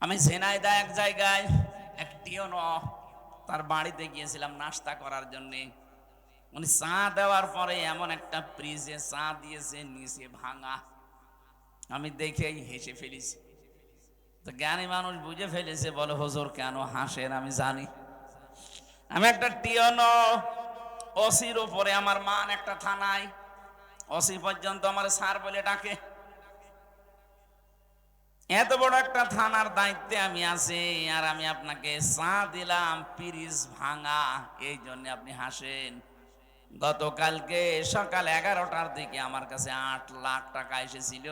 আমি ঝেনাইদা এক জায়গায় একটিও ন তার বাড়িতে গিয়েছিলাম নাস্তা করার জন্যে। উনি চা দেওয়ার পরে এমন একটা ফ্রিজে চা দিয়েছে, নিচে ভাঙা। আমি দেখেই হেসে ফেলেছি। তো জ্ঞানী মানুষ বুঝে ফেলেছে, বলে, হুজুর, কেন হাসেন? আমি জানি। আমি একটা টিয়ন ওসির উপরে, আমার মান একটা থানায়। ওসি পর্যন্ত আমার স্যার বলে ডাকে। এত বড় একটা থানার দায়িত্বে আমি আছি আর আমি আপনাকে চা দিলাম পিরিজ ভাঙা। এই জন্য আপনি হাসেন। গতকালকে সকাল এগারোটার দিকে আমার কাছে আট লাখ টাকা এসেছিল।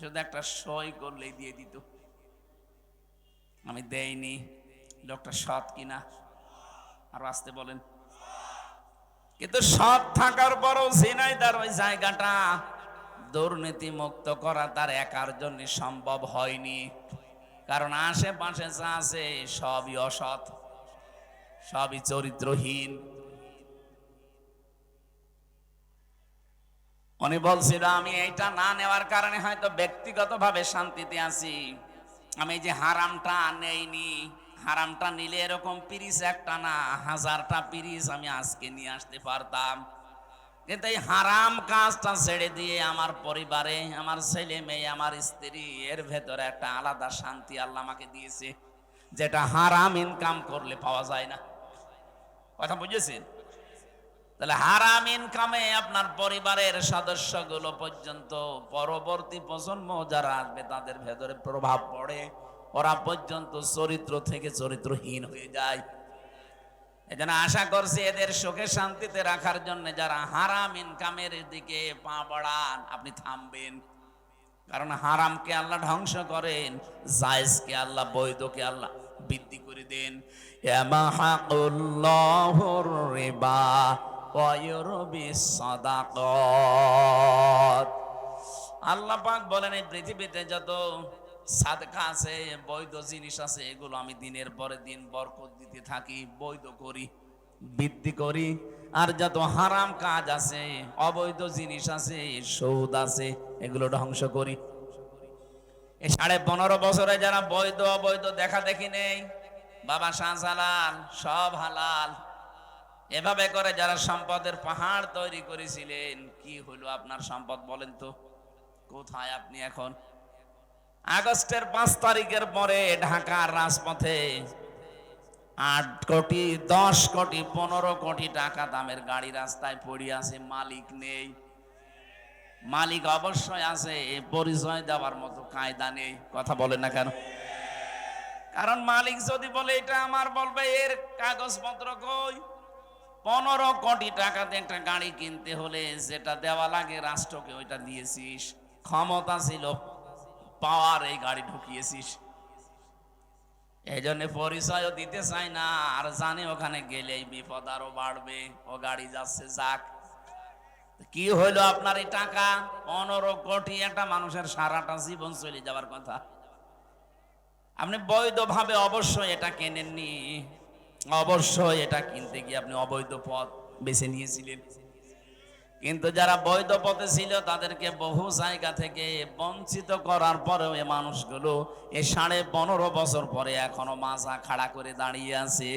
শুধু একটা সই করলেই দিয়ে দিত। আমি দেইনি। লোকটা সৎ কিনা? আর আসতে বলেন। কিন্তু সৎ থাকার পরও ঝিনাইদার ওই জায়গাটা দুর্নীতি মুক্ত করা তার একার জন্য সম্ভব হয়নি। কারণ আশেপাশে যা আছে সবই অসৎ, সবই চরিত্রহীন। উনি বলছিল, আমি এইটা না নেওয়ার কারণে হয়তো ব্যক্তিগতভাবে শান্তিতে আছি। আমি যে হারামটা নেইনি, হারামটা নিলে এরকম পিরিস একটা না, হাজারটা পিরিস আমি আজকে নিয়ে আসতে পারতাম। কিন্তু এই হারাম কাজটা ছেড়ে দিয়ে আমার পরিবারে, আমার ছেলে মেয়ে, আমার স্ত্রী, এর ভেতরে একটা আলাদা শান্তি আল্লাহ আমাকে দিয়েছে, যেটা হারাম ইনকাম করলে পাওয়া যায় না। কথা বুঝেছেন? তাহলে হারাম ইনকামে আপনার পরিবারের সদস্যগুলো পর্যন্ত, পরবর্তী প্রজন্ম যারা আসবে, তাদের ভেতরে প্রভাব পড়ে, ওরা পর্যন্ত চরিত্র থেকে চরিত্রহীন হয়ে যায়। এজন্য আশা করছি এদের সুখে শান্তিতে রাখার জন্য যারা হারাম ইনকামের দিকে পা বাড়ান, আপনি থামবেন। কারণ হারামকে আল্লাহ ধ্বংস করেন, জায়েজকে আল্লাহ, বৈধকে আল্লাহ বৃদ্ধি করে দেন। আল্লাহ পাক বলেন, এই পৃথিবীতে যত সাদকা আছে, বৈধ জিনিস আছে, এগুলো আমি দিনের পরে দিন বরকত দিতে থাকি, বৈধ করি বৃদ্ধি করি, আর যত হারাম কাজ আছে, অবৈধ জিনিস আছে, সৌদ আছে, এগুলো ধ্বংস করি। এই সাড়ে পনেরো বছরে যারা বৈধ, অবৈধ দেখা দেখি নেই, বাবা শাহজালাল, সব হালাল। এভাবে করে যারা সম্পদের পাহাড় তৈরি করেছিলেন, কি হলো আপনার সম্পদ বলেন তো? কোথায় আপনি এখন? আগস্টের পাঁচ তারিখের পরে ঢাকার রাজপথে আট কোটি, দশ কোটি, পনেরো কোটি টাকা দামের গাড়ি রাস্তায় পড়ে আছে, মালিক নেই। মালিক অবশ্যই আছে, এ পরিচয় দেওয়ার মতো কায়দা নেই। কথা বলে না কেন? কারণ মালিক যদি বলে, এটা আমার বলবে, এর কাগজপত্র কই? পনেরো কোটি টাকাতে একটা গাড়ি কিনতে হলে যেটা দেওয়া লাগে, রাষ্ট্রকে ওইটা দিয়েছিস। ক্ষমতা ছিল, পাওয়ার এই গাড়ি ঢুকিয়েছিস। এই জন্য পরিচয়ও দিতে চাই না, আর জানে ওখানে গেলেই বিপদ আরও বাড়বে। ও গাড়ি যাচ্ছে, যাক। কি হইল আপনার এই টাকা? পনেরো কোটি একটা মানুষের সারাটা জীবন চলে যাওয়ার কথা। আপনি বৈধভাবে অবশ্যই এটা কেনেননি। অবশ্যই এটা কিনতে গিয়ে আপনি অবৈধ পথ বেছে নিয়েছিলেন। কিন্তু যারা বৈধ পথে ছিল, তাদেরকে বহু জায়গা থেকে বঞ্চিত করার পরেও এ মানুষগুলো এ সাড়ে পনেরো বছর পরে এখনও মাজা খাড়া করে দাঁড়িয়ে আছে।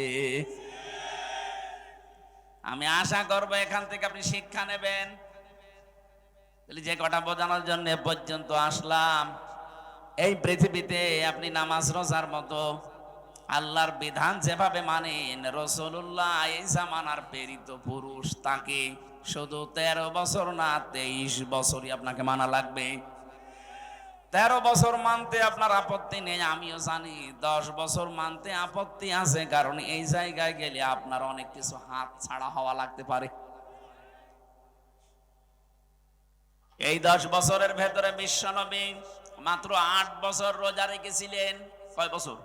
আমি আশা করব এখান থেকে আপনি শিক্ষা নেবেন। যে কটা বোঝানোর জন্য পর্যন্ত আসলাম। এই পৃথিবীতে আপনি নামাজ রোজার মতো আল্লাহর বিধান যেভাবে মানেন রসুল্লাহ এই জামানার প্রেরিত পুরুষ তাকে শুধু তেরো বছর না, তেইশ বছরই আপনাকে মানা লাগবে। তেরো বছর মানতে আপনার আপত্তি নেই, আমিও জানি। দশ বছর মানতে আপত্তি আছে, কারণ এই জায়গায় গেলে আপনার অনেক কিছু হাত ছাড়া হওয়া লাগতে পারে। এই দশ বছরের ভেতরে বিশ্বনবী মাত্র আট বছর রোজা রেখেছিলেন। কয় বছর?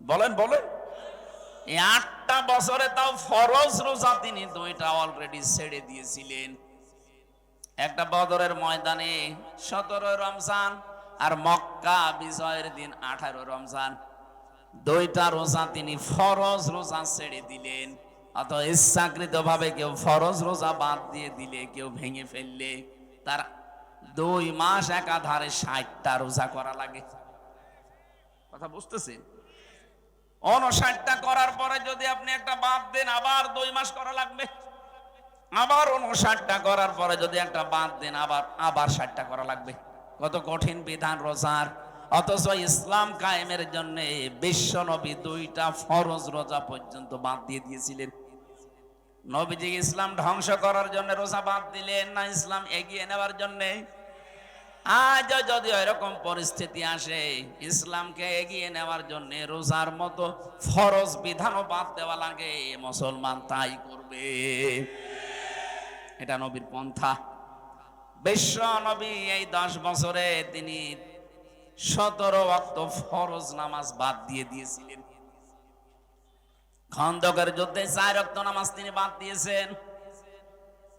বলেন বলেন। এই আটটা বছরে তাও ফরজ রোজা তিনি দুইটা অলরেডি ছেড়ে দিয়েছিলেন। একটা বদরের ময়দানে সতেরো রমজান আর মক্কা বিজয়ের দিন আঠারো রমজান। দুইটা রোজা তিনি ফরজ রোজা ছেড়ে দিলেন। অত ইচ্ছাকৃত ভাবে কেউ ফরজ রোজা বাদ দিয়ে দিলে, কেউ ভেঙে ফেললে, তার দুই মাস একাধারে ষাটটা রোজা করা লাগে। কথা বুঝতেছেন? উনষাটটা করার পরে যদি আপনি একটা বাদ দেন, আবার দুই মাস করা লাগবে। আবার উনষাটটা করার পরে যদি একটা বাদ দেন, আবার আবার ষাটটা করা লাগবে। কত কঠিন বিধান রোজার। অথচ ইসলাম কায়েমের জন্য বিশ্ব নবী দুইটা ফরজ রোজা পর্যন্ত বাদ দিয়ে দিয়েছিলেন। নবীজি ইসলাম ধ্বংস করার জন্য রোজা বাদ দিলেন না, ইসলাম এগিয়ে নেওয়ার জন্যে? আজ যদি এরকম পরিস্থিতি আসে, ইসলামকে এগিয়ে নেওয়ার জন্য রোজার মতো ফরজ বিধানও বাদ দেওয়া লাগে, মুসলমান তাই করবে। এটা নবীর পন্থা। বিশ্ব নবী এই দশ বছরে তিনি সতেরো অক্ত ফরজ নামাজ বাদ দিয়ে দিয়েছিলেন। খন্দকের যুদ্ধে চার রক্ত নামাজ তিনি বাদ দিয়েছেন।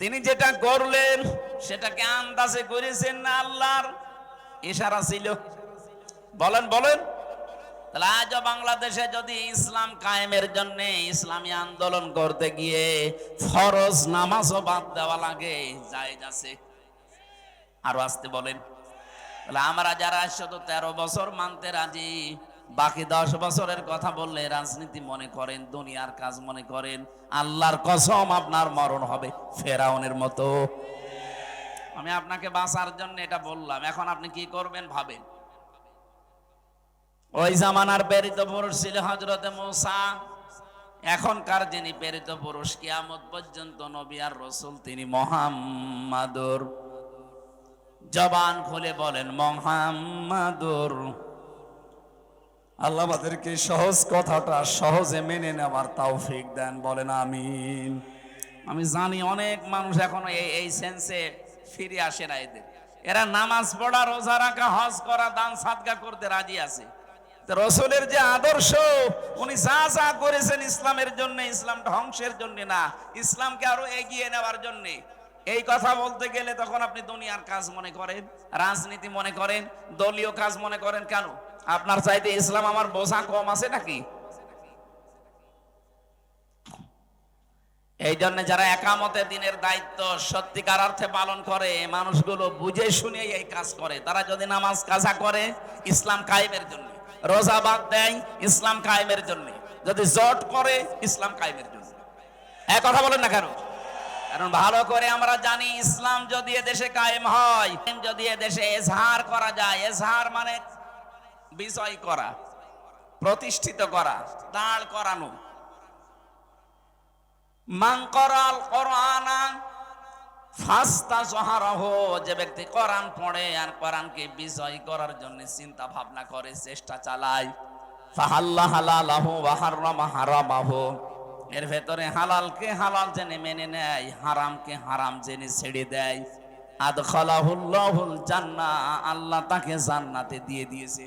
তিনি যেটা করলেন, সেটাকে আন্দাজে করেছেন না আল্লাহর? ইশারা ছিল। বলেন বলেন। তাহলে আজও বাংলাদেশে যদি ইসলাম কায়েমের জন্য ইসলামী আন্দোলন করতে গিয়ে ফরজ নামাজও বাদ দেওয়া লাগে যায় আছে। আরও আসতে বলেন। তাহলে আমরা যারা শত তেরো বছর মানতে রাজি বাকি দশ বছরের কথা বললে রাজনীতি মনে করেন, দুনিয়ার কাজ মনে করেন, আল্লাহর কসম আপনার মরণ হবে, ফেরাউনের মতো। আমি আপনাকে বাঁচার জন্য এটা বললাম, এখন আপনি কি করবেন ভাবেন? ওই জামানার প্রেরিত পুরুষ ছিল হজরতে মৌসা, এখনকার যিনি প্রেরিত পুরুষ, কিয়ামত পর্যন্ত নবী আর রসুল তিনি মোহাম্মাদুর। জবান খুলে বলেন, মোহাম্মাদুর। আল্লাহ আমাদেরকে সহজ কথাটা সহজে মেনে নেওয়ার তৌফিক দেন, বলেন আমিন। আমি জানি অনেক মানুষ এখনও এই এই সেন্সে ফিরে আসে না এদের। এরা নামাজ পড়া, রোজা রাখা, হজ করা, দান সাদগা করতে রাজি আছে। রসুলের যে আদর্শ, উনি যা যা করেছেন ইসলামের জন্য, ইসলাম ধ্বংসের জন্য না, ইসলামকে আরও এগিয়ে নেওয়ার জন্য। এই কথা বলতে গেলে তখন আপনি দুনিয়ার কাজ মনে করেন, রাজনীতি মনে করেন, দলীয় কাজ মনে করেন কেন? আপনার চাইতে ইসলাম আমার বোঝা কম আছে নাকি? এই জন্য যারা একামতে দিনের দায়িত্ব সত্যিকার অর্থে পালন করে, মানুষগুলো বুঝে শুনে এই কাজ করে। তারা যদি নামাজ কাজা করে, ইসলাম কায়েমের জন্য। রোজা বাদ দেয়, ইসলাম কায়েমের জন্য। যদি জট করে, ইসলাম কায়েমের জন্য। এক কথা বলেন না কেন? কারণ ভালো করে আমরা জানি, ইসলাম যদি দেশে কায়েম হয়, যদি দেশে এজহার করা যায়, এজহার মানে বিজয় করা, প্রতিষ্ঠিত করা, দাঁড় করানো। মাংকরাল কোরআনা ফাস্তা জহারহ, যে ব্যক্তি কোরআন পড়ে আর কোরআনকে বিজয় করার জন্য চিন্তা ভাবনা করে, চেষ্টা চালায়। ফাহাল্লা হালালাহু ওয়া হাররামা হারামাহু। এর ভেতরে হালালকে হালাল জেনে মেনে নেয় হারামকে হারাম জেনে ছেড়ে দেয়। আদখালাহুল্লাহুল জান্নাহ, আল্লাহ তাকে জান্নাতে দিয়ে দিয়েছে।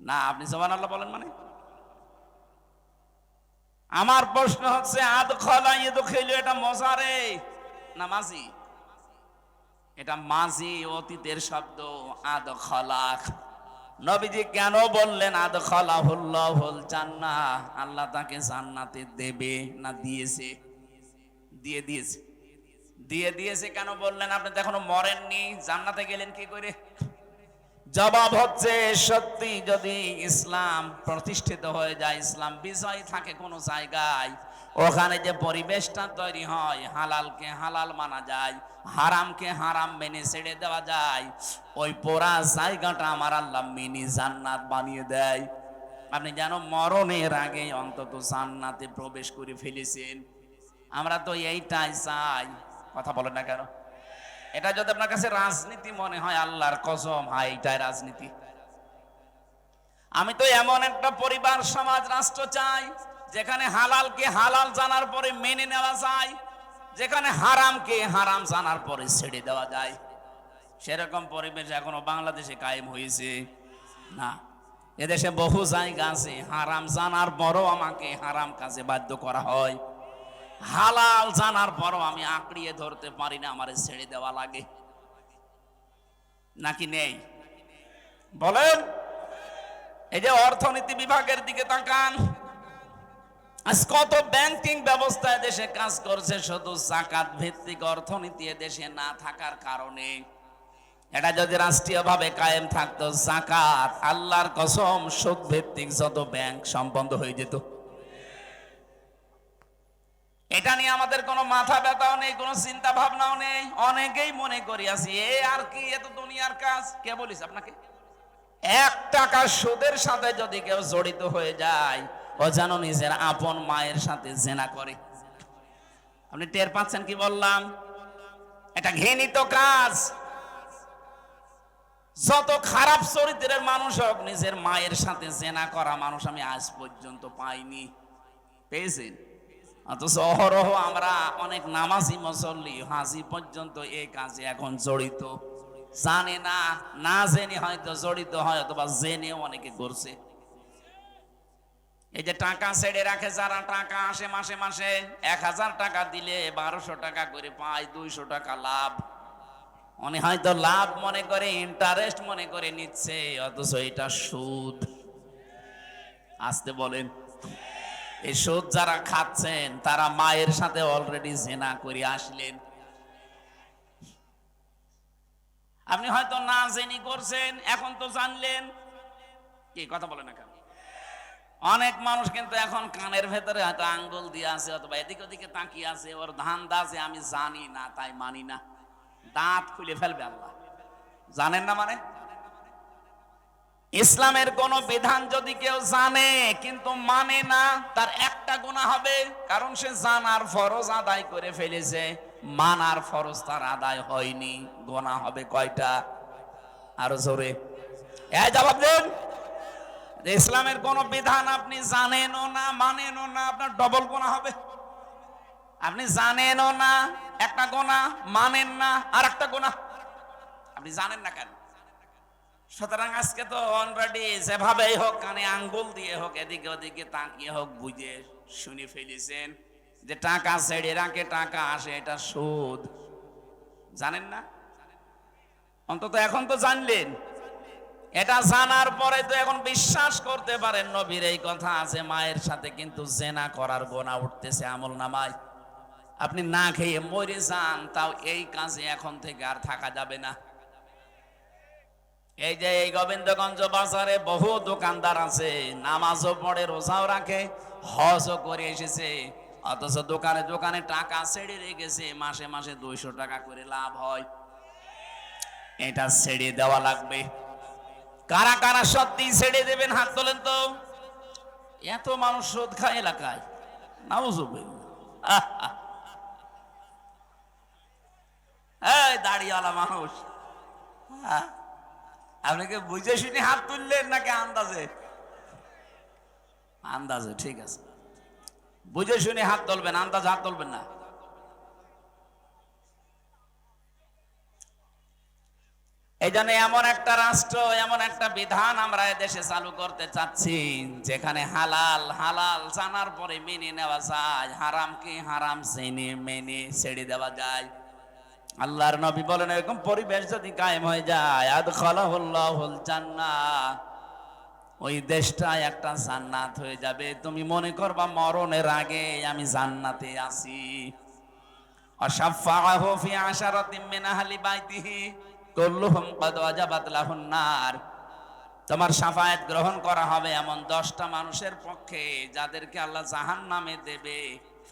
না, আপনি সুবহানাল্লাহ বলেন মানে? আমার প্রশ্ন হচ্ছে, আদ খলা ইদু খেলো এটা মজারে না মাঝি এটা মাঝি অতীতের শব্দ, আদ খলাক নবীজি কেন বললেন, আদ খলা হুল্লাহুল জান্না আল্লাহ তাকে জান্নাতে দেবে না দিয়েছে? দিয়ে দিয়েছে। দিয়ে দিয়েছে কেন বললেন? আপনি তো এখনও মরেননি। জান্নাতে গেলেন কি করে? জবাব হচ্ছে, সত্যি যদি ইসলাম প্রতিষ্ঠিত হয়ে যায়, ইসলাম বিজয় থাকে কোনো জায়গায়, ওখানে যে পরিবেশটা তৈরি হয়, হালালকে হালাল মানা যায়, হারামকে হারাম মেনে ছেড়ে দেওয়া যায়, ওই পোড়া জায়গাটা আমার আল্লাহ মিনি জান্নাত বানিয়ে দেয়। আপনি যেন মরণের আগে অন্তত জান্নাতে প্রবেশ করে ফেলেছেন। আমরা তো এইটাই চাই। কথা বলেন না কেন? এটা যদি আপনার কাছে রাজনীতি মনে হয়, আল্লাহর কসম, হয় এটাই রাজনীতি। আমি তো এমন একটা পরিবার, সমাজ, রাষ্ট্র চাই, যেখানে হালালকে হালাল জানার পরে মেনে নেওয়া যায়, যেখানে হারামকে হারাম জানার পরে ছেড়ে দেওয়া যায়। সেরকম পরিবেশ এখনও বাংলাদেশে কায়েম হয়েছে। না, এদেশে বহু জায়গা আছে, হারাম জানার পরও আমাকে হারাম কাজে বাধ্য করা হয়। হালাল জানার পরও আমি আঁকড়িয়ে ধরতে পারি না, আমারে ছেড়ে দেওয়া লাগে। নাকি নেই? বলেন। এই যে অর্থনীতি বিভাগের দিকে তাকান, আজ কত ব্যাংকিং ব্যবস্থা দেশে কাজ করছে, শুধু জাকাত ভিত্তিক অর্থনীতি দেশে না থাকার কারণে। এটা যদি রাষ্ট্রীয়ভাবে কায়েম থাকতো, জাকাত, আল্লাহর কসম সুদ ভিত্তিক যত ব্যাংক সম্বন্ধ হয়ে যেত। এটা নিয়ে আমাদের কোনো মাথা ব্যথাও নেই, কোনো চিন্তা ভাবনাও নেই। অনেকেই মনে করি আছি, এ আর কি এত দুনিয়ার কাজ। কে বলিস আপনাকে? এক টাকা সুদের সাথে যদি কেউ জড়িত হয়ে যায়, ও যেন নিজের আপন মায়ের সাথে জেনা করে। আপনি টের পাচ্ছেন কি বললাম? এটা ঘৃণিত কাজ। যত খারাপ চরিত্রের মানুষ হোক, নিজের মায়ের সাথে জেনা করা মানুষ আমি আজ পর্যন্ত পাইনি। পেয়েছেন? অথচ অহরহ আমরা অনেক নামাজি মুসল্লি, হাজি পর্যন্ত এই কাজে এখন জড়িত। জানে না না জেনে হয়তো জড়িত হয় অথবা জেনে অনেকে করছে। এই যে টাকা ছেড়ে রাখে, যারা টাকা আসে মাসে মাসে এক হাজার টাকা দিলে বারোশো টাকা করে পায়, দুইশো টাকা লাভ। উনি হয়তো লাভ মনে করে ইন্টারেস্ট মনে করে নিচ্ছে, অথচ এটা সুদ। আসতে বলেন। এই সুদ যারা খাচ্ছেন, তারা মায়ের সাথে অলরেডি জেনা করে আসলেন। আপনি হয়তো না জেনি করছেন, এখন তো জানলেন। কি কথা বলে না কেন? অনেক মানুষ কিন্তু এখন কানের ভেতরে হয়তো আঙ্গুল দিয়ে আছে, অথবা এদিক ওদিকে তাকিয়ে আছে, ওর ধান দাসে আমি জানি না, তাই মানি না। দাঁত খুলে ফেলবে আল্লাহ। জানেন না মানে? ইসলামের কোন বিধান যদি কেউ জানে, কিন্তু মানে না, তার একটা গুণা হবে, কারণ সে জানার ফরজ আদায় করে ফেলেছে। মানার ফরজ তার আদায় হয়নি। গোনা হবে কয়টা? আরও জোরে। জবাব দেন। ইসলামের কোন বিধান আপনি জানেনও না, মানেনও না, আপনার ডবল গোনা হবে। আপনি জানেনও না, একটা গোনা মানেন না আর একটা গোনা আপনি জানেন না কেন? সুতরাং আজকে তো অলরেডি যেভাবেই হোক কানে আঙ্গুল দিয়ে হোক, এদিকে ওদিকে তাকিয়ে হোক, বুঝে শুনে ফেলেছেন যে টাকা ছেড়ে রাখে, টাকা আসে, এটা সুদ। জানেন না? অন্তত এখন তো জানলেন। এটা জানার পরে তো এখন বিশ্বাস করতে পারেন, নবীর এই কথা আছে, মায়ের সাথে কিন্তু জেনা করার গোনা উঠতেছে আমল নামায়। আপনি না খেয়ে মরে যান, তাও এই কাজে এখন থেকে আর থাকা যাবে না। এই যে এই গোবিন্দগঞ্জ বাজারে বহু দোকানদার আছে, নামাজও পড়ে, রোজাও রাখে, হজও করে এসেছে। অথচ দোকানে দোকানে টাকা ছেড়ে রেখেছে, মাসে মাসে দুইশো টাকা করে লাভ হয়। এটা ছেড়ে দেওয়া লাগবে। কারা কারা সত্যি ছেড়ে দেবেন, হাত তোলেন তো। এত মানুষ সুদ খায় এলাকায়। নাউজুবিল্লাহ এই দাড়িওয়ালা মানুষ। হ্যাঁ। আপনি কি বুঝে শুনে হাত তুললেন নাকি আন্দাজে? আন্দাজে, ঠিক আছে। বুঝে শুনে হাত তুলবেন, আন্দাজে হাত তুলবেন না। এই জন্য এমন একটা রাষ্ট্র, এমন একটা বিধান আমরা দেশে চালু করতে চাচ্ছি, যেখানে হালাল হালাল জানার পরে মেনে নেওয়া যায়, হারাম কি হারাম, জেনে মেনে ছেড়ে দেওয়া যায়। আল্লাহর নবী বলেন, এরকম পরিবেশ যদি কায়েম হয়ে যায় আদ খলাহুল্লাহুল জান্নাত ওই দেশটা একটা জান্নাত হয়ে যাবে। তুমি মনে করবা, মরণের আগে আমি জান্নাতে আছি। অসাফাহু ফি আশারাতিন মিন আহলি বাইতিহি, কুল্লুহুম ক্বাদ ওয়াজাবাত লাহুন তোমার সাফায়াত গ্রহণ করা হবে এমন দশটা মানুষের পক্ষে, যাদেরকে আল্লাহ জাহান্নামে দেবে,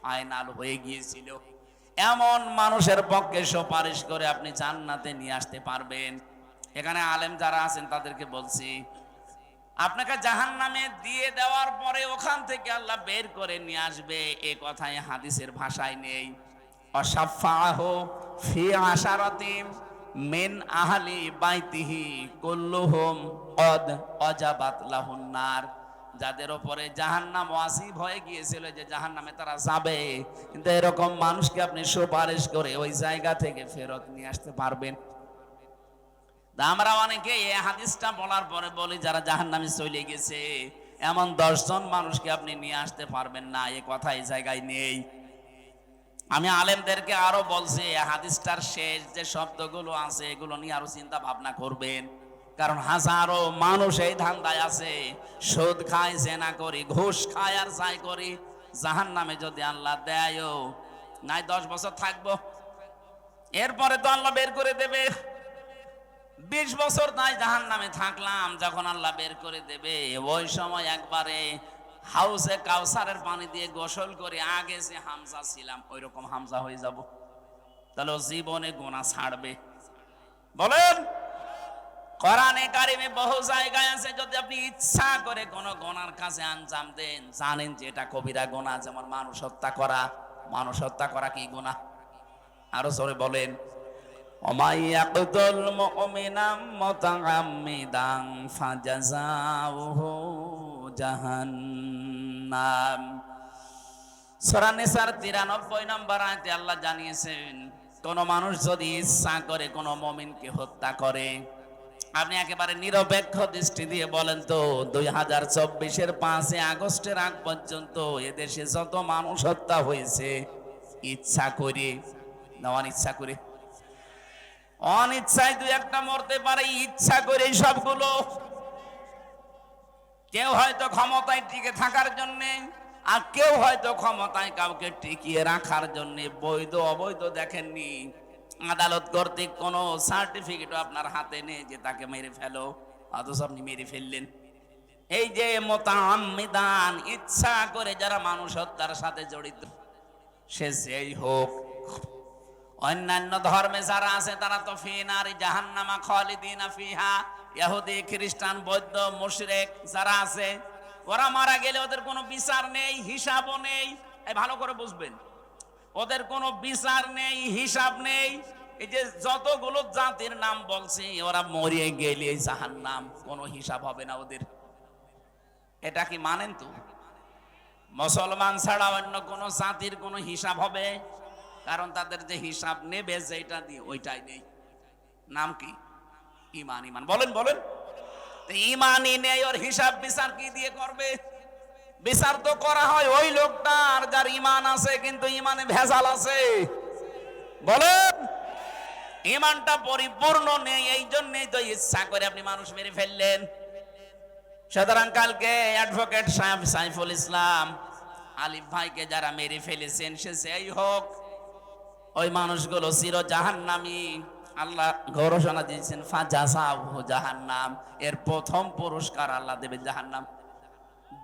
ফাইনাল হয়ে গিয়েছিল। এমন মানুষের পক্ষে সুপারিশ করে আপনি জান্নাতে নিয়ে আসতে পারবেন। এখানে আলেম যারা আছেন, তাদেরকে বলছি, আপনাকে জাহান নামে দিয়ে দেওয়ার পরে ওখান থেকে আল্লাহ বের করে নিয়ে আসবে। এ কথায় হাদিসের ভাষায় নেই। ফি আশারাতিম মিন আহলি বাইতিহি কুল্লুহুম কদ অজাবাত লাহুন নার যাদের ওপরে জাহান্নাম ওয়াসিব হয়ে গিয়েছিল যে জাহান্নামে তারা যাবে, কিন্তু এরকম মানুষকে আপনি সুপারিশ করে ওই জায়গা থেকে ফেরত নিয়ে আসতে পারবেন। আমরা অনেকে এই হাদিসটা বলার পরে বলি, যারা জাহান্নামে চলে গেছে, এমন দশজন মানুষকে আপনি নিয়ে আসতে পারবেন না, এ কথা এই জায়গায় নেই। আমি আলেমদেরকে আরও বলছি হাদিসটার শেষ যে শব্দগুলো আছে, এগুলো নিয়ে আরও চিন্তা ভাবনা করবেন। কারণ হাজারো মানুষ এই ধান্দায় আছে, সুদ খায়, জেনা করি, ঘুষ খায় আর যাই করি। জাহান নামে যদি আল্লাহ দেয়ও, নাই দশ বছর থাকব। এরপরে তো আল্লাহ বের করে দেবে। বিশ বছর তাই জাহান নামে থাকলাম, যখন আল্লাহ বের করে দেবে, ওই সময় একবারে হাউসে কাউসারের পানি দিয়ে গোসল করে আগে সে হামজা ছিলাম ওই রকম হামজা হয়ে যাব। তাহলে জীবনে গোনা ছাড়বে। বলেন কোরআনে কারিমে বহু জায়গায় আছে, যদি আপনি ইচ্ছা করে কোন গোনার কাছে আঞ্জাম দেন, জানেন যে এটা কবিরা গোনা, যেমন মানুষ হত্যা করা। মানুষ হত্যা করা কি গোনা? আরও জোরে বলেন। ওমাই ইয়াকতুল মুমিনা মুতাআম্মিদান ফাজাযাউহু জাহান্নাম। সূরা নিসার 93 নম্বর আয়াতে আল্লাহ জানিয়েছেন, কোন মানুষ যদি ইচ্ছা করে কোন মুমিনকে হত্যা করে আপনি একেবারে নিরপেক্ষ দৃষ্টি দিয়ে বলেন তো, দুই হাজার চব্বিশের পাঁচে আগস্টের আগ পর্যন্ত এদেশে যত মানুষ হত্যা হয়েছে, ইচ্ছা করে, না অনিচ্ছা করে? অনিচ্ছায় দুই একটা মরতে পারে, ইচ্ছা করে সবগুলো। কেউ হয়তো ক্ষমতায় টিকে থাকার জন্য, আর কেউ হয়তো ক্ষমতায় কাউকে টিকিয়ে রাখার জন্য বৈধ, অবৈধ দেখেননি। আদালত কর্তৃক কোনো সার্টিফিকেটও আপনার হাতে নেই যে তাকে মেরে ফেলো, অথচ আপনি মেরে ফেললেন। এই যে মোতামিদান ইচ্ছা করে যারা মানুষ হত্যার সাথে জড়িত, সে যেই হোক। অন্যান্য ধর্মে যারা আছে, তারা তো ফিনারি জাহান্নামা খালিদিনা ফিহা। ইহুদি খ্রিস্টান, বৌদ্ধ, মুশরিক যারা আছে, ওরা মারা গেলে ওদের কোনো বিচার নেই, হিসাবও নেই। ভালো করে বুঝবেন। ওদের কোনো বিচার নেই, হিসাব নেই। এই যে যতগুলো জাতির নাম বলছি, ওরা মরিয়ে গেলে জাহান্নাম, কোনো হিসাব হবে না ওদের। এটা কি মানেন তো? মুসলমান ছাড়া অন্য কোন জাতির কোনো হিসাব হবে? কারণ তাদের যে হিসাব নেবে, যেটা দিয়ে ওইটাই নেই। নাম কি? ইমান ইমান। বলেন বলেন। ইমানই নেই, ওর হিসাব বিচার কি দিয়ে করবে? বিচার তো করা হয় ওই লোকটার যার ইমান আছে কিন্তু ইমানে ভেজাল আছে। বলেন ইমানটা পরিপূর্ণ নেই, এই জন্যই তো ইচ্ছা করে আপনি মানুষ মেরে ফেললেন। সুতরাং কালকে অ্যাডভোকেট সাহেব সাইফুল ইসলাম আলিফ ভাইকে যারা মেরে ফেলেছেন, সে যেই হোক, ওই মানুষগুলো চির জাহান্নামী আল্লাহ ঘোষণা দিয়েছেন ফাজাসাহু জাহান্নাম। এর প্রথম পুরস্কার আল্লাহ দেবে জাহান্নাম।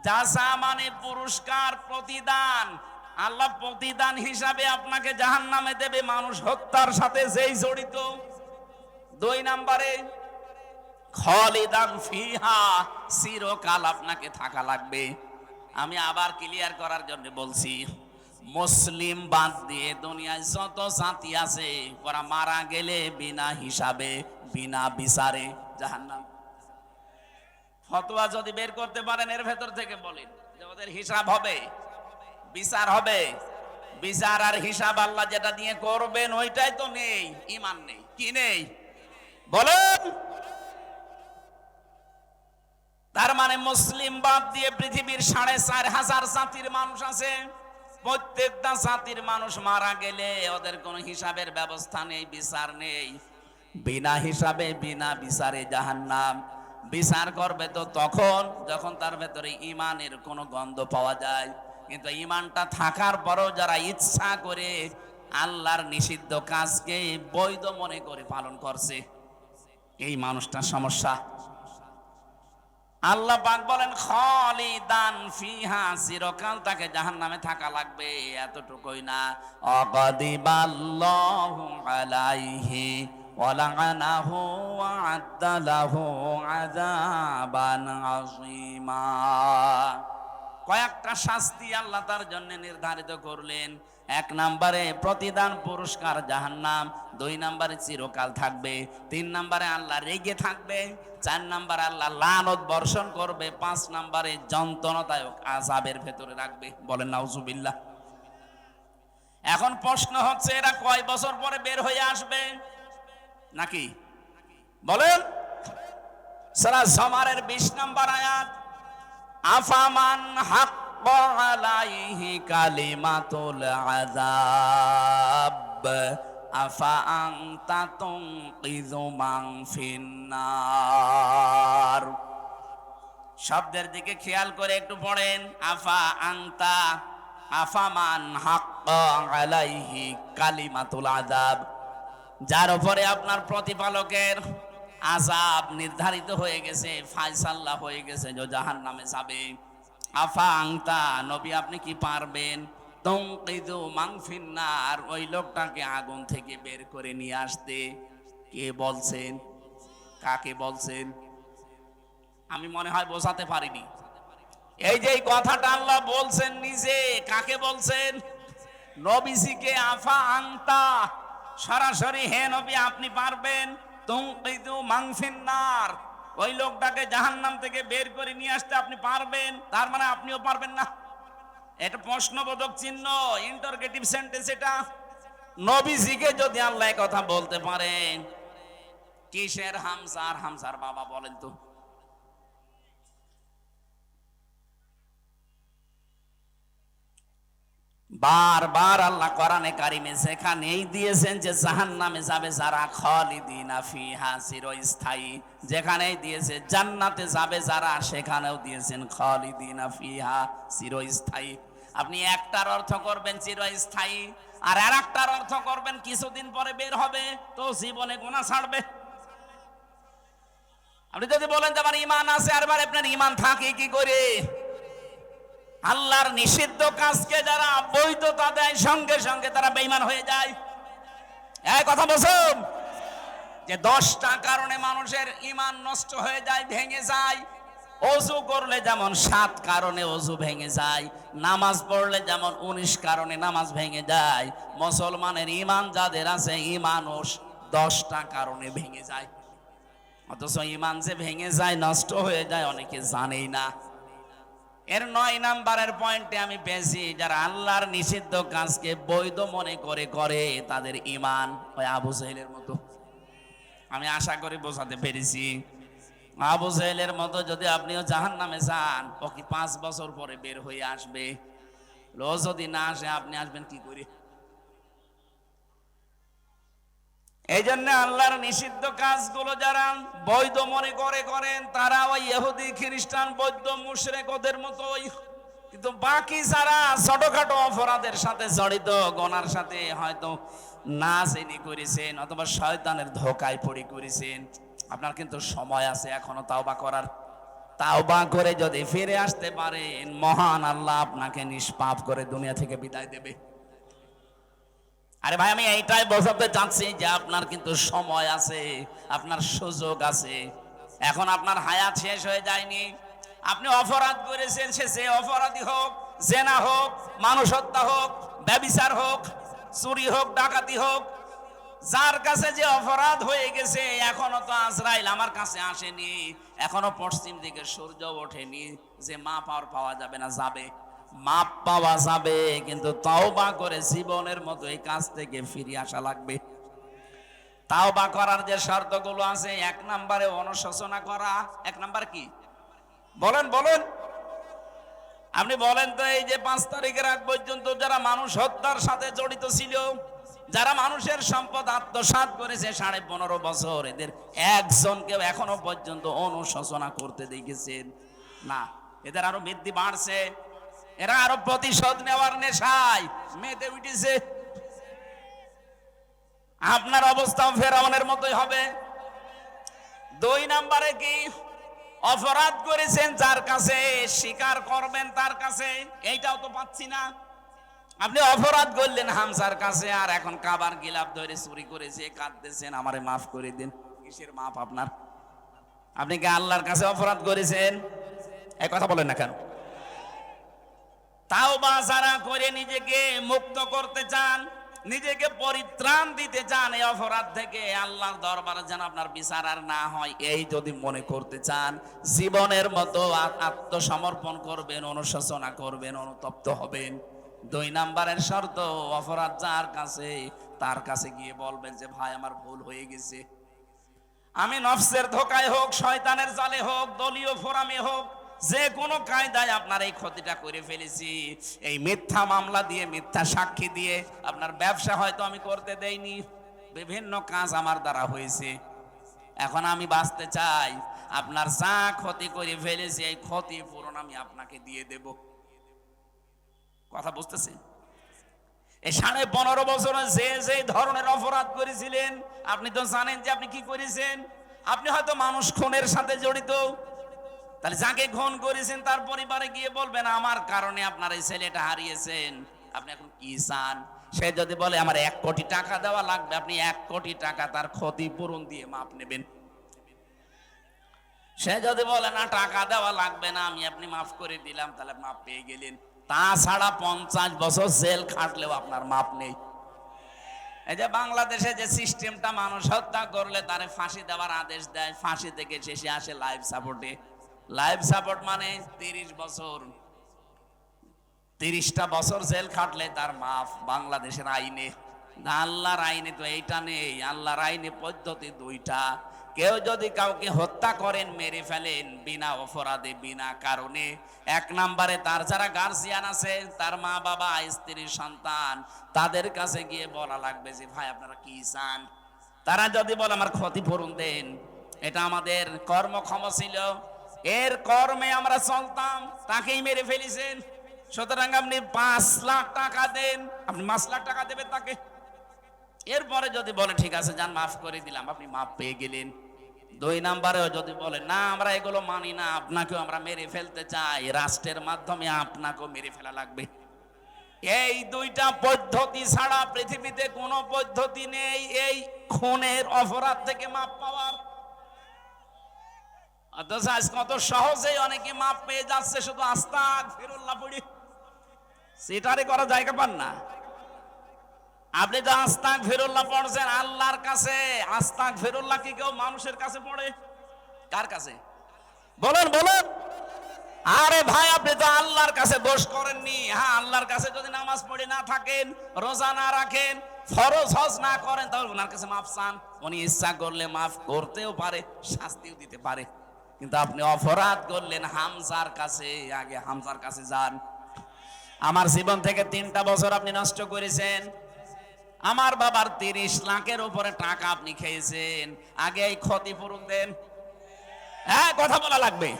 জাসা মানে পুরস্কার, প্রতিদান, আল্লাহ প্রতিদান হিসাবে আপনাকে জাহান্নামে দেবে। মানুষ হত্যার সাথে যেই জড়িত। দুই নাম্বারে, খলিদান ফিহা, চিরকাল আপনাকে থাকা লাগবে। আমি আবার ক্লিয়ার করার জন্য বলছি, মুসলিম বাদ দিয়ে দুনিয়ায় যত জাতি আছে, ওরা মারা গেলে বিনা হিসাবে, বিনা বিচারে জাহান্নাম ফতোয়া যদি বের করতে পারেন, এর ভেতর থেকে বলেন, যে ওদের হিসাব হবে, বিচার হবে। বিচার আর হিসাব আল্লাহ যেটা দিয়ে করবেন, ওইটাই তো নেই ইমান নেই, কি নেই? বলেন। তার মানে মুসলিম বাদ দিয়ে পৃথিবীর সাড়ে চার হাজার জাতির মানুষ আছে। প্রত্যেকটা জাতির মানুষ মারা গেলে ওদের কোনো হিসাবের ব্যবস্থা নেই, বিচার নেই। বিনা হিসাবে, বিনা বিচারে জাহান্নাম। বিচার করবে তো তখন যখন তার ভেতরে ইমানের কোনো গন্ধ পাওয়া যায়। কিন্তু ইমানটা থাকার পরেও যারা ইচ্ছা করে আল্লাহর নিষিদ্ধ কাজকে বৈধ মনে করে পালন করছে, এই মানুষটার সমস্যা। আল্লাহ পাক বলেন খলি খালিদান ফিহা চিরকাল তাকে জাহান্নামে থাকা লাগবে, এতটুকুই না। অগদিবাল্লাহু আলাইহি ওয়ালানাহু ওয়া'আদ্দালাহু আযাবান আযীমা কয়েকটা শাস্তি আল্লাহ তার জন্য নির্ধারিত করলেন। এক নম্বরে প্রতিদান পুরস্কার জাহান্নাম, দুই নম্বরে চিরকাল থাকবে, তিন নম্বরে আল্লাহ রেগে থাকবে, চার নম্বরে আল্লাহ লানত বর্ষণ করবে, পাঁচ নম্বরে যন্ত্রণাদায়ক আজাবের ভেতরে রাখবে। বলেন, নাউজুবিল্লাহ। এখন প্রশ্ন হচ্ছে, এরা কয় বছর পরে বের হয়ে আসবে? নাকি? বলেন। সারা সমারের বিশ নম্বর আয়াত, আফামান হাক্ক আলাইহি কালিমাতুল আযাব, আফা আনতা তুনকিযু মান ফিন্নার। শব্দের দিকে খেয়াল করে একটু পড়েন। আফা আনতা, আফামান হাক্ক আলাইহি কালিমাতুল আযাব। যার উপরে আপনার প্রতিপালকের আজাব নির্ধারিত হয়ে গেছে ফায়সাল্লাহ হয়ে গেছে, যে জাহান নামে যাবে। আফা আংতা, নবী আপনি কি পারবেন? তংকিদু মাংফিন্নার, ওই লোকটাকে আগুন থেকে বের করে নিয়ে আসতে। কে বলছেন? কাকে বলছেন? আমি মনে হয় বোঝাতে পারিনি। এই যে কথাটা আল্লাহ বলছেন নিজে, কাকে বলছেন? নবীজিকে আফা আংতা। সরাসরি, হে নবী, আপনি পারবেন? তুমকিদু মাংফিন্নার। ওই লোকটাকে জাহান্নাম থেকে বের করে নিয়ে আসতে আপনি পারবেন। তার মানে আপনিও পারবেন না। এটা প্রশ্নবোধক চিহ্ন ইন্টারগেটিভ সেন্টেন্স এটা। নবীজিকে যদি আল্লাহ কথা বলতে পারেন, কিসের হামসার হামসার বাবা বলেন তো। বারবার আল্লাহ কোরআনে কারিমে সেখানেই দিয়েছেন যে জাহান নামে যাবে যারা খালিদিনা ফিহা চিরস্থায়ী। যেখানেই দিয়েছে জান্নাতে যাবে যারা, সেখানেও দিয়েছেন খালিদিনা ফিহা চিরস্থায়ী। আপনি একটার অর্থ করবেন চিরস্থায়ী, আর আর একটার অর্থ করবেন কিছুদিন পরে বের হবে, তো জীবনে গোনা ছাড়বে। আপনি যদি বলেন যে আমার ইমান আছে আর এবার আপনার ইমান থাকে কি করে? আল্লাহর নিষিদ্ধ কাজকে যারা বৈধতা দেয়, সঙ্গে সঙ্গে তারা বেইমান হয়ে যায়। এই কথা বলছেন? যে দশটা কারণে মানুষের ইমান নষ্ট হয়ে যায়, ভেঙে যায়। অজু করলে যেমন সাত কারণে অজু ভেঙে যায়, নামাজ পড়লে যেমন উনিশ কারণে নামাজ ভেঙে যায়। মুসলমানের ইমান যাদের আছে ইমানও দশটা কারণে ভেঙে যায়। অথচ ইমান যে ভেঙে যায়, নষ্ট হয়ে যায়, অনেকে জানেই না। এর নয় নাম্বারের পয়েন্টে আমি পেয়েছি, যারা আল্লাহর নিষিদ্ধ কাজকে বৈধ মনে করে করে তাদের ইমান ওই আবু সাহেলের মতো। আমি আশা করি বোঝাতে পেরেছি। আবু সাহেলের মতো যদি আপনিও জাহান নামে যান, ও কি পাঁচ বছর পরে বের হয়ে আসবে? লো যদি না আসে, আপনি আসবেন কি করে? এই জন্য আল্লাহর নিষিদ্ধ কাজগুলো যারা বৈধ মনে করে করেন, তারা ওই ইহুদি, খ্রিস্টান বৈধ মুশরেক ওদের মতোই কিন্তু বাকি যারা ছোটখাটো অপরাধের সাথে জড়িত, গনার সাথে হয়তো না জেনে করেছেন অথবা শয়তানের ধোকায় পড়ে করেছেন, আপনার কিন্তু সময় আছে এখনও তাওবা করার। তাওবা করে যদি ফিরে আসতে পারেন, মহান আল্লাহ আপনাকে নিষ্পাপ করে দুনিয়া থেকে বিদায় দেবে। আরে ভাই, আমি এইটাই বোঝাতে চাচ্ছি যে আপনার কিন্তু সময় আছে, আপনার সুযোগ আছে। এখন আপনার হায়াত শেষ হয়ে যায়নি। আপনি অপরাধ করেছেন, সে যে অপরাধী হোক, জেনা হোক মানুষ হত্যা হোক, ব্যবিচার হোক, চুরি হোক, ডাকাতি হোক, যার কাছে যে অপরাধ হয়ে গেছে, এখনও তো আজরাইল আমার কাছে আসেনি। এখনও পশ্চিম দিকে সূর্য ওঠেনি, যে মা পাওয়ার পাওয়া যাবে না, যাবে। মাপ পাওয়া যাবে, কিন্তু তওবা করে জীবনের মতো এই কাজ থেকে ফিরে আসা লাগবে। তাও তাওবা করার যে শর্তগুলো আছে, এক নম্বরে অনুশোচনা করা, এক নাম্বার কি? বলেন বলেন। আপনি বলেন তো, এই যে পাঁচ তারিখের আগ পর্যন্ত যারা মানুষ হত্যার সাথে জড়িত ছিল, যারা মানুষের সম্পদ আত্মসাৎ করেছে সাড়ে পনেরো বছর, এদের একজনকেও এখনও পর্যন্ত অনুশোচনা করতে দেখেছেন। না, এদের আরও বৃদ্ধি বাড়ছে। এরা আরও প্রতিশোধ নেওয়ার নেশায়। মেতে উঠেছে। আপনার অবস্থাও ফেরাউনের মতোই হবে। দুই নাম্বারে কি? অপরাধ করেছেন যার কাছে, স্বীকার করবেন তার কাছে। এইটাও তো পাচ্ছি না। আপনি অপরাধ করলেন হামসার কাছে, আর এখন কাবার গিলাপ ধরে চুরি করেছে কাঁদতেছেন, আমারে মাফ করে দিন। কিসের মাফ আপনার? আপনি কি আল্লাহর কাছে অপরাধ করেছেন? এই কথা বলেন না কেন? তাও বা যারা করে নিজেকে মুক্ত করতে চান, নিজেকে পরিত্রাণ দিতে চান এই অপরাধ থেকে, আল্লাহর দরবারে যেন আপনার বিচার আর না হয়, এই যদি মনে করতে চান, জীবনের মতো আত্মসমর্পণ করবেন, অনুশোচনা করবেন, অনুতপ্ত হবেন। দুই নাম্বারের শর্ত, অপরাধ যার কাছে, তার কাছে গিয়ে বলবেন যে, ভাই, আমার ভুল হয়ে গেছে। আমি নফসের ধোকায় হোক, শয়তানের জালে হোক, দলীয় ফোরামে হোক যে কোনো কায়দায় আপনার এই ক্ষতিটা করে ফেলেছি। এই মিথ্যা মামলা দিয়ে, মিথ্যা সাক্ষী দিয়ে আপনার ব্যবসা হয়তো আমি করতে দেইনি। বিভিন্ন কাজ আমার দ্বারা হয়েছে। এখন আমি বাঁচতে চাই। আপনার যা ক্ষতি করে ফেলেছি, এই ক্ষতি পূরণ আমি আপনাকে দিয়ে দেব। কথা বুঝতেছেন এই সাড়ে পনেরো বছরে যে যে ধরনের অপরাধ করেছিলেন, আপনি তো জানেন যে আপনি কি করেছেন। আপনি হয়তো মানুষ খুনের সাথে জড়িত। তাহলে যাকে খুন করেছেন তার পরিবারে গিয়ে বলবেন, আমার কারণে আপনার এই ছেলেটা হারিয়েছেন। আপনি এখন কি চান? সে যদি বলে, আমার এক কোটি টাকা দেওয়া লাগবে, আপনি এক কোটি টাকা তার ক্ষতিপূরণ দিয়ে মাপ নেবেন। সে যদি বলে, না, টাকা দেওয়া লাগবে না, আমি আপনি মাফ করে দিলাম, তাহলে মাপ পেয়ে গেলেন। তাছাড়া পঞ্চাশ বছর জেল খাটলেও আপনার মাপ নেই। এই যে বাংলাদেশে যে সিস্টেমটা, মানুষ হত্যা করলে তারে ফাঁসি দেওয়ার আদেশ দেয়, ফাঁসি থেকে শেষে আসে লাইফ সাপোর্টে লাইফ সাপোর্ট মানে তিরিশ বছর। তিরিশটা বছর জেল খাটলে তার মাফ বাংলাদেশের আইনে। আল্লাহর আইনে তো এইটা নেই, আল্লাহর আইনে পদ্ধতি দুইটা। কেউ যদি কাউকে হত্যা করেন, মেরে ফেলেন, বিনা অপরাধে, বিনা কারণে, এক নম্বরে তার যারা গার্জিয়ান আছে, তার মা বাবা, স্ত্রী, সন্তান, তাদের কাছে গিয়ে বলা লাগবে যে, ভাই, আপনারা কি চান? তারা যদি বলে, আমার ক্ষতিপূরণ দেন। এটা আমাদের কর্মক্ষম ছিল। এর কর্মে আমরা চলতাম, তাকেই মেরে ফেলেছেন। সুতরাং আপনি পাঁচ লাখ টাকা দেন, আপনি পাঁচ লাখ টাকা দেবেন তাকে। এরপরে যদি বলে, ঠিক আছে, যান, মাফ করে দিলাম, আপনি মাফ পেয়ে গেলেন। দুই নাম্বারেও যদি বলে, না, আমরা এগুলো মানি না, আপনাকেও আমরা মেরে ফেলতে চাই, রাষ্ট্রের মাধ্যমে আপনাকেও মেরে ফেলা লাগবে। এই দুইটা পদ্ধতি ছাড়া পৃথিবীতে কোনো পদ্ধতি নেই, এই খুনের অপরাধ থেকে মাপ পাওয়ার অথচ আজ কত সহজেই অনেকে মাপ পেয়ে যাচ্ছে, শুধু আস্তাক, ফিরুল্লাহ পড়ি সেটারে করা জায়গা পান না। আপনি তো আস্তাক, ফিরুল্লাহ পড়ছেন আল্লাহর কাছে, আস্তাক, ফিরুল্লাহ কি কেউ মানুষের কাছে পড়ে? কার কাছে? বলেন বলেন। আরে ভাই, আপনি তো আল্লাহর কাছে দোষ করেননি। হ্যাঁ আল্লাহর কাছে যদি নামাজ পড়ে না থাকেন, রোজা না রাখেন, ফরজ হজ না করেন, তাহলে ওনার কাছে মাফ চান। উনি ইচ্ছা করলে মাফ করতেও পারে, শাস্তিও দিতে পারে। কিন্তু আপনি অপরাধ করলেন হামজার কাছে, আগে হামজার কাছে যান। আমার জীবন থেকে তিনটা বছর আপনি নষ্ট করেছেন। আমার বাবার তিরিশ লাখের উপরে টাকা আপনি খেয়েছেন। আগে এই ক্ষতিপূরণ দেন। হ্যাঁ কথা বলা লাগবে।